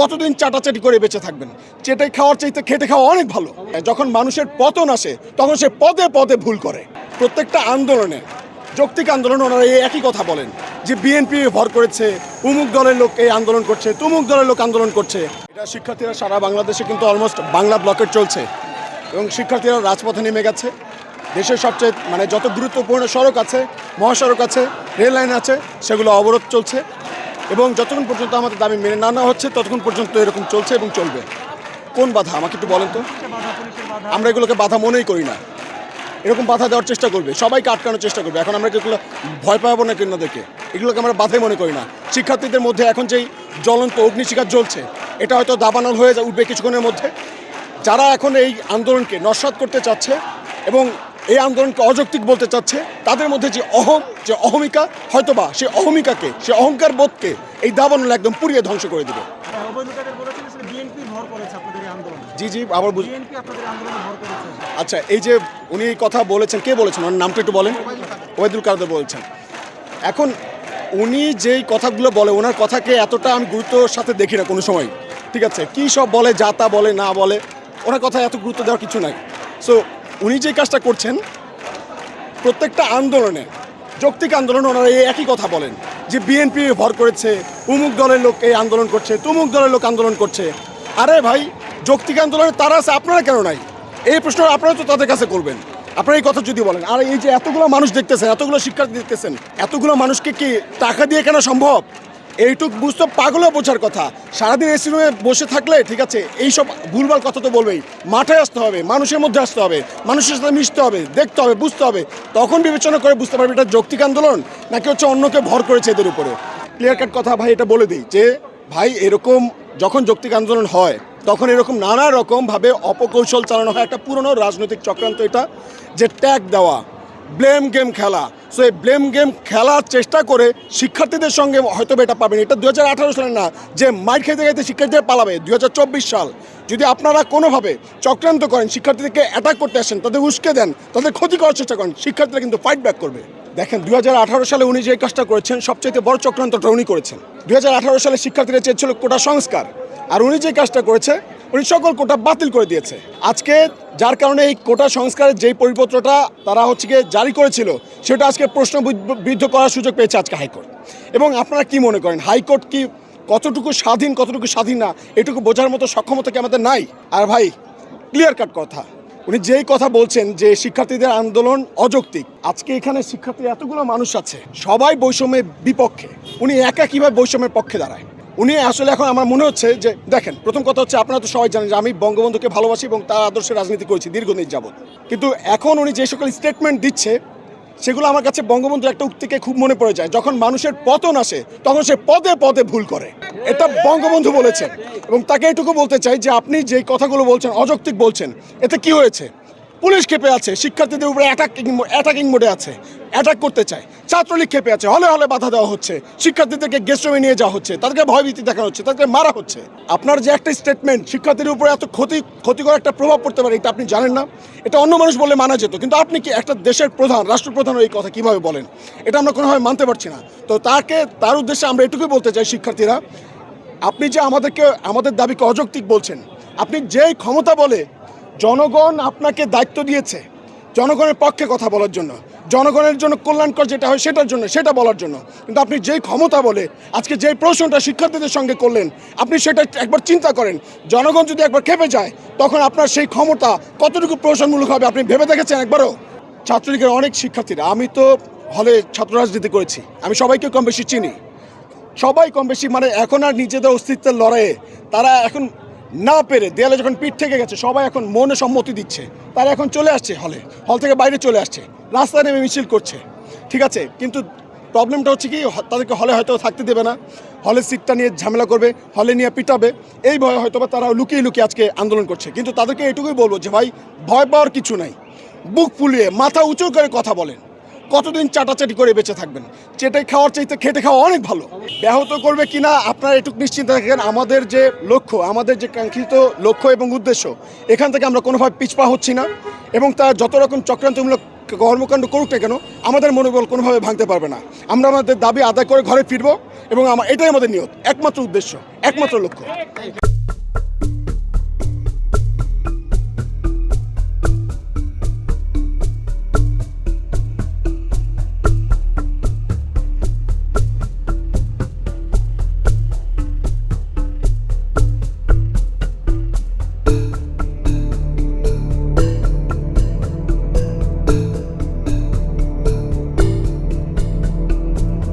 কতদিন চাটাচাটি করে বেঁচে থাকবেন? চেটাই খাওয়ার চাইতে খেটে খাওয়া অনেক ভালো। যখন মানুষের পতন আসে, তখন সে পদে পদে ভুল করে। প্রত্যেকটা আন্দোলনে, যৌক্তিক আন্দোলন ওনারা এই একই কথা বলেন যে বিএনপি ভর করেছে, উমুক দলের লোক এই আন্দোলন করছে, তুমুক দলের লোক আন্দোলন করছে। এটা শিক্ষার্থীরা সারা বাংলাদেশে কিন্তু অলমোস্ট বাংলা ব্লকের চলছে। এবং শিক্ষার্থীরা রাজপথে নেমে গেছে। দেশের সবচেয়ে মানে যত গুরুত্বপূর্ণ সড়ক আছে, মহাসড়ক আছে, রেল লাইন আছে, সেগুলো অবরোধ চলছে। এবং যতক্ষণ পর্যন্ত আমাদের দাবি মেনে না নেওয়া হচ্ছে, ততক্ষণ পর্যন্ত এরকম চলছে এবং চলবে। কোন বাধা? আমাকে একটু বলেন তো। আমরা এগুলোকে বাধা মনেই করি না। এরকম বাধা দেওয়ার চেষ্টা করবে। সবাইকে আটকানোর চেষ্টা করবে। এখন আমরা যেগুলো ভয় পাবো না কেন দেখে এগুলোকে আমরা বাধাই মনে করি না। শিক্ষার্থীদের মধ্যে এখন যেই জ্বলন্ত অগ্নিশিখা জ্বলছে, এটা হয়তো দাবানল হয়ে উঠবে কিছুক্ষণের মধ্যে। যারা এখন এই আন্দোলনকে নস্বাত করতে চাচ্ছে এবং এই আন্দোলনকে অযৌক্তিক বলতে চাচ্ছে তাদের মধ্যে যে অহম যে অহমিকা হয়তোবা সেই অহমিকাকে সে অহংকার বোধকে এই দাবানল একদম পুড়িয়ে ধ্বংস করে দেবে। হ্যাঁ, জি জি আবার বুঝ আচ্ছা এই যে উনি এই কথা বলেছেন কে বলেছেন? ওনার নামটা একটু বলেন। ওয়েদুল কাদের। বলছেন। এখন উনি যেই কথাগুলো বলে ওনার কথাকে এতটা আমি গুরুত্বর সাথে দেখি না কোনো সময়। ঠিক আছে কী সব বলে যা তা বলে না বলে ওনার কথা এত গুরুত্ব দেওয়ার কিছু নাই। সো উনি যে কাজটা করছেন, প্রত্যেকটা আন্দোলনে, যৌক্তিক আন্দোলন ওনারা এই একই কথা বলেন, যে বিএনপি ভর করেছে, উমুক দলের লোক এই আন্দোলন করছে, তুমুক দলের লোক আন্দোলন করছে। আরে ভাই, যৌক্তিক আন্দোলনে তারা আছে, আপনারা কেন নাই? এই প্রশ্ন আপনারা তো তাদের কাছে করবেন। আপনারা এই কথা যদি বলেন, আর এই যে এতগুলো মানুষ দেখতেছেন, এতগুলো শিক্ষার্থী দেখতেছেন, এতগুলো মানুষকে কি টাকা দিয়ে কেনা সম্ভব? এইটুক বুঝতে পাগলও বোঝার কথা। সারাদিন এসি রুমে বসে থাকলে, ঠিক আছে, এইসব ভুলভাল কথা তো বলবেই। মাঠে আসতে হবে, মানুষের মধ্যে আসতে হবে, মানুষের সাথে মিশতে হবে, দেখতে হবে, বুঝতে হবে। তখন বিবেচনা করে বুঝতে পারবে এটা যৌক্তিক আন্দোলন নাকি হচ্ছে অন্যকে ভর করেছে এদের উপরে। ক্লিয়ার কাট কথা ভাই, এটা বলে দিই যে, ভাই, এরকম যখন যৌক্তিক আন্দোলন হয়, তখন এরকম নানা রকমভাবে অপকৌশল চালানো হয়। একটা পুরনো রাজনৈতিক চক্রান্ত এটা, যে ট্যাগ দেওয়া ব্লেম গেম খেলা। সো এই ব্লেম গেম খেলার চেষ্টা করে শিক্ষার্থীদের সঙ্গে হয়তো এটা পাবেন। এটা দু হাজার আঠারো সালে না, যে মাইট খেতে খেতে শিক্ষার্থীরা পালাবে দু হাজার চব্বিশ সাল। যদি আপনারা কোনোভাবে চক্রান্ত করেন, শিক্ষার্থীদেরকে অ্যাটাক করতে আসেন, তাদের উস্কে দেন, তাদের ক্ষতি করার চেষ্টা করেন, শিক্ষার্থীরা কিন্তু ফাইট ব্যাক করবে। দেখেন দুই হাজার আঠারো সালে উনি যে কাজটা করেছেন সবচেয়ে বড় চক্রান্তটা উনি করেছেন। দুই হাজার আঠারো সালে শিক্ষার্থীরা চেয়েছিল কোটা সংস্কার। আর উনি যে কাজটা করেছে উনি সকল কোটা বাতিল করে দিয়েছে। আজকে যার কারণে এই কোটা সংস্কারের যেই পরিপত্রটা তারা হচ্ছে গিয়ে জারি করেছিল, সেটা আজকে প্রশ্ন বিদ্ধ করার সুযোগ পেয়েছে আজকে হাইকোর্ট। এবং আপনারা কি মনে করেন, হাইকোর্ট কি কতটুকু স্বাধীন কতটুকু স্বাধীন না? এটুকু বোঝার মতো সক্ষমতা কি আমাদের নাই? আর ভাই ক্লিয়ার কাট কথা। উনি যেই কথা বলছেন যে শিক্ষার্থীদের আন্দোলন অযৌক্তিক, আজকে এখানে শিক্ষার্থী এতগুলো মানুষ আছে, সবাই বৈষম্যের বিপক্ষে। উনি একা কীভাবে বৈষম্যের পক্ষে দাঁড়ায়? উনি আসলে এখন আমার মনে হচ্ছে যে, দেখেন, প্রথম কথা হচ্ছে আপনারা তো সবাই জানেন যে আমি বঙ্গবন্ধুকে ভালোবাসি এবং তার আদর্শে রাজনীতি করেছি দীর্ঘদিন যাবৎ। কিন্তু এখন উনি যে সকল স্টেটমেন্ট দিচ্ছে, সেগুলো আমার কাছে বঙ্গবন্ধুর একটা উক্তিকে খুব মনে পড়ে যায়। যখন মানুষের পতন আসে, তখন সে পদে পদে ভুল করে। এটা বঙ্গবন্ধু বলেছেন। এবং তাকে এটুকু বলতে চাই যে, আপনি যে কথাগুলো বলছেন, অযৌক্তিক বলছেন, এতে কি হয়েছে? পুলিশ ক্ষেপে আছে, শিক্ষার্থীদের উপরে অ্যাটাকিং অ্যাটাকিং মোডে আছে। অ্যাটাক করতে চায়। ছাত্রলীগ ক্ষেপে আছে, হলে হলে বাধা দেওয়া হচ্ছে। শিক্ষার্থীদেরকে গেস্ট রুমে নিয়ে যাওয়া হচ্ছে, তাদেরকে ভয়ভীতি দেখানো হচ্ছে, তাদেরকে মারা হচ্ছে। আপনার যে একটা স্টেটমেন্ট শিক্ষার্থীদের উপরে এত ক্ষতি, ক্ষতিকর একটা প্রভাব পড়তে পারে, এটা আপনি জানেন না। এটা অন্য মানুষ বলে মানা যেত, কিন্তু আপনি কি একটা দেশের প্রধান, রাষ্ট্রপ্রধান এই কথা কীভাবে বলেন? এটা আমরা কোনোভাবে মানতে পারছি না। তো তাকে, তার উদ্দেশ্যে আমরা এটুকুই বলতে চাই শিক্ষার্থীরা, আপনি যে আমাদেরকে, আমাদের দাবিকে অযৌক্তিক বলছেন, আপনি যেই ক্ষমতা বলে জনগণ আপনাকে দায়িত্ব দিয়েছে, জনগণের পক্ষে কথা বলার জন্য জনগণের জন্য কল্যাণকর যেটা হয় সেটার জন্য, সেটা বলার জন্য। কিন্তু আপনি যেই ক্ষমতা বলে, আজকে যেই প্রশ্নটা শিক্ষার্থীদের সঙ্গে করলেন, আপনি সেটা একবার চিন্তা করেন। জনগণ যদি একবার খেপে যায়, তখন আপনার সেই ক্ষমতা কতটুকু প্রশাসনমূলক হবে আপনি ভেবে দেখেছেন একবারও? ছাত্রলীগের অনেক শিক্ষার্থীরা, আমি তো হলে ছাত্র রাজনীতি করেছি, আমি সবাইকে কম বেশি চিনি। সবাই কম বেশি মানে এখন আর নিজেদের অস্তিত্বের লড়াইয়ে, তারা এখন না পেরে দেয়ালে যখন পিঠ থেকে গেছে, সবাই এখন মনে সম্মতি দিচ্ছে। তারা এখন চলে আসছে হলে হল থেকে বাইরে চলে আসছে। রাস্তায় নেমে মিছিল করছে। ঠিক আছে, কিন্তু প্রবলেমটা হচ্ছে কি তাদেরকে হলে হয়তো থাকতে দেবে না। হলে সিটটা নিয়ে ঝামেলা করবে হলে নিয়ে পিটাবে। এই ভয়ে হয়তো বা তারা লুকিয়ে লুকিয়ে আজকে আন্দোলন করছে। কিন্তু তাদেরকে এটুকুই বলব যে ভাই, ভয় পাওয়ার কিছু নাই। বুক ফুলিয়ে, মাথা উঁচু করে কথা বলেন। কতদিন চাটাচাটি করে বেঁচে থাকবেন? চেটাই খাওয়ার চাইতে খেটে খাওয়া অনেক ভালো। ব্যাহত করবে কিনা আপনারা একটু নিশ্চিন্ত থাকেন, আমাদের যে লক্ষ্য, আমাদের যে কাঙ্ক্ষিত লক্ষ্য এবং উদ্দেশ্য, এখান থেকে আমরা কোনোভাবে পিছপা হচ্ছি না এবং তার যত রকম চক্রান্তমূলক কর্মকাণ্ড করুক না কেন, আমাদের মনোবল কোনোভাবে ভাঙতে পারবে না। আমরা আমাদের দাবি আদায় করে ঘরে ফিরবো এবং আমার এটাই আমাদের নিয়ত, একমাত্র উদ্দেশ্য, একমাত্র লক্ষ্য।